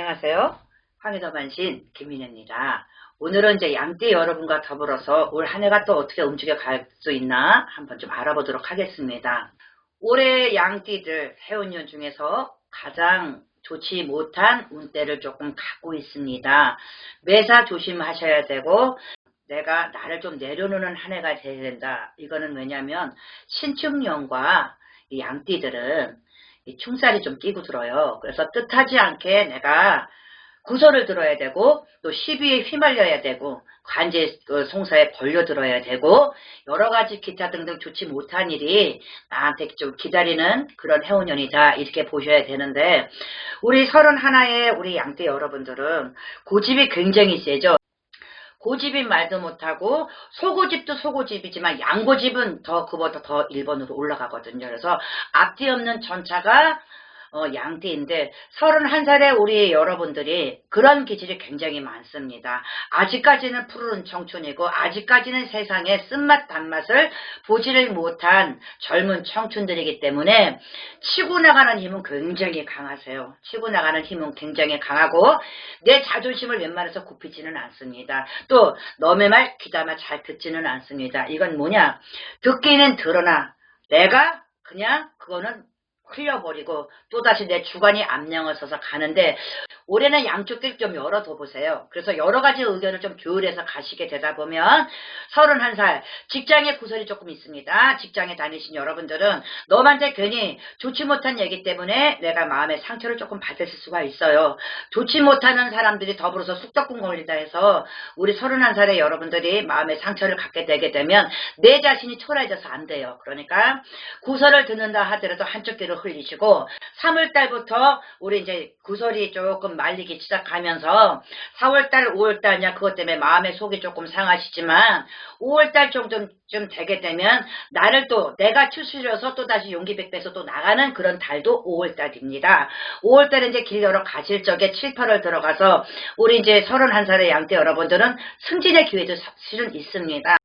안녕하세요. 황희더만신 김민혜입니다. 오늘은 이제 양띠 여러분과 더불어서 올 한 해가 또 어떻게 움직여 갈 수 있나 한번 좀 알아보도록 하겠습니다. 올해 양띠들 해운년 중에서 가장 좋지 못한 운대를 조금 갖고 있습니다. 매사 조심하셔야 되고 내가 나를 좀 내려놓는 한 해가 돼야 된다. 이거는 왜냐면 신축년과 이 양띠들은 이 충살이 좀 끼고 들어요. 그래서 뜻하지 않게 내가 구설을 들어야 되고 또 시비에 휘말려야 되고 관제 그 송사에 걸려 들어야 되고 여러 가지 기타 등등 좋지 못한 일이 나한테 좀 기다리는 그런 해운년이다 이렇게 보셔야 되는데 우리 서른 하나의 우리 양떼 여러분들은 고집이 굉장히 세죠. 고집이 말도 못하고 소고집도 소고집이지만 양고집은 더 그보다 더 1번으로 올라가거든요. 그래서 앞뒤 없는 전차가 어, 양띠인데 31살의 우리 여러분들이 그런 기질이 굉장히 많습니다. 아직까지는 푸른 청춘이고 아직까지는 세상의 쓴맛 단맛을 보지를 못한 젊은 청춘들이기 때문에 치고 나가는 힘은 굉장히 강하세요. 치고 나가는 힘은 굉장히 강하고 내 자존심을 웬만해서 굽히지는 않습니다. 또 너의 말 귀담아 잘 듣지는 않습니다. 이건 뭐냐 듣기는 들으나 내가 그냥 그거는 흘려버리고 또다시 내 주관이 앞령을 서서 가는데 올해는 양쪽 길 좀 열어둬 보세요. 그래서 여러 가지 의견을 좀 조율해서 가시게 되다 보면 31살 직장에 구설이 조금 있습니다. 직장에 다니신 여러분들은 너한테 괜히 좋지 못한 얘기 때문에 내가 마음에 상처를 조금 받을 수가 있어요. 좋지 못하는 사람들이 더불어서 쑥덕궁 걸리다 해서 우리 31살의 여러분들이 마음에 상처를 갖게 되게 되면 내 자신이 초라해져서 안 돼요. 그러니까 구설을 듣는다 하더라도 한쪽 귀로 흘리시고 3월달부터 우리 이제 구설이 조금 말리기 시작하면서 4월달, 5월달이냐 그것 때문에 마음의 속이 조금 상하시지만 5월달 정도 좀 되게 되면 나를 또 내가 추스려서 또 다시 용기 백배서 또 나가는 그런 달도 5월달입니다. 5월달에 이제 길 열어 가실 적에 7, 8월 들어가서 우리 이제 31살의 양떼 여러분들은 승진의 기회도 사실은 있습니다.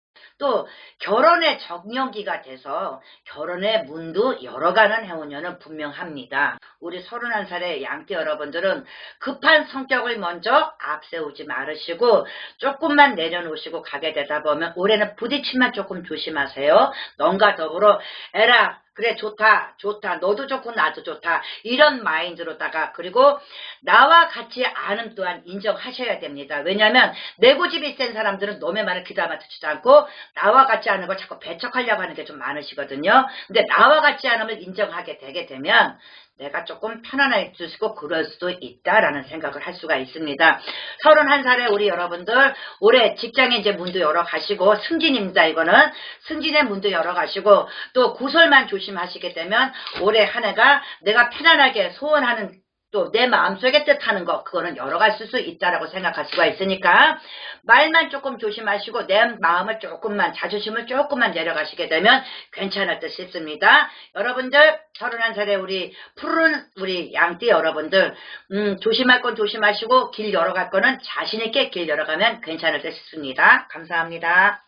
또 결혼의 정년기가 돼서 결혼의 문도 열어가는 해운년은 분명합니다. 우리 31살의 양띠 여러분들은 급한 성격을 먼저 앞세우지 말으시고 조금만 내려놓으시고 가게 되다 보면 올해는 부딪힘만 조금 조심하세요. 넌가 더불어 에라 그래 좋다 좋다 너도 좋고 나도 좋다 이런 마인드로다가 그리고 나와 같이 않음 또한 인정하셔야 됩니다 왜냐하면 내 고집이 센 사람들은 놈의 말을 귀담아 듣지 않고 나와 같지 않은 걸 자꾸 배척하려고 하는 게 좀 많으시거든요 근데 나와 같지 않음을 인정하게 되게 되면 내가 조금 편안해지시고 그럴 수도 있다라는 생각을 할 수가 있습니다. 31살의 우리 여러분들 올해 직장에 이제 문도 열어 가시고 승진입니다. 이거는 승진의 문도 열어 가시고 또 구설만 조심 하시게 되면 올해 한 해가 내가 편안하게 소원하는 또내 마음속에 뜻하는 거 그거는 여러 가지 수 있다라고 생각할 수가 있으니까 말만 조금 조심하시고 내 마음을 조금만 자존심을 조금만 내려가시게 되면 괜찮을 듯 싶습니다. 여러분들 31살의 우리 푸른 우리 양띠 여러분들 음, 조심할 건 조심하시고 길 열어갈 거는 자신 있게 길 열어가면 괜찮을 듯 싶습니다. 감사합니다.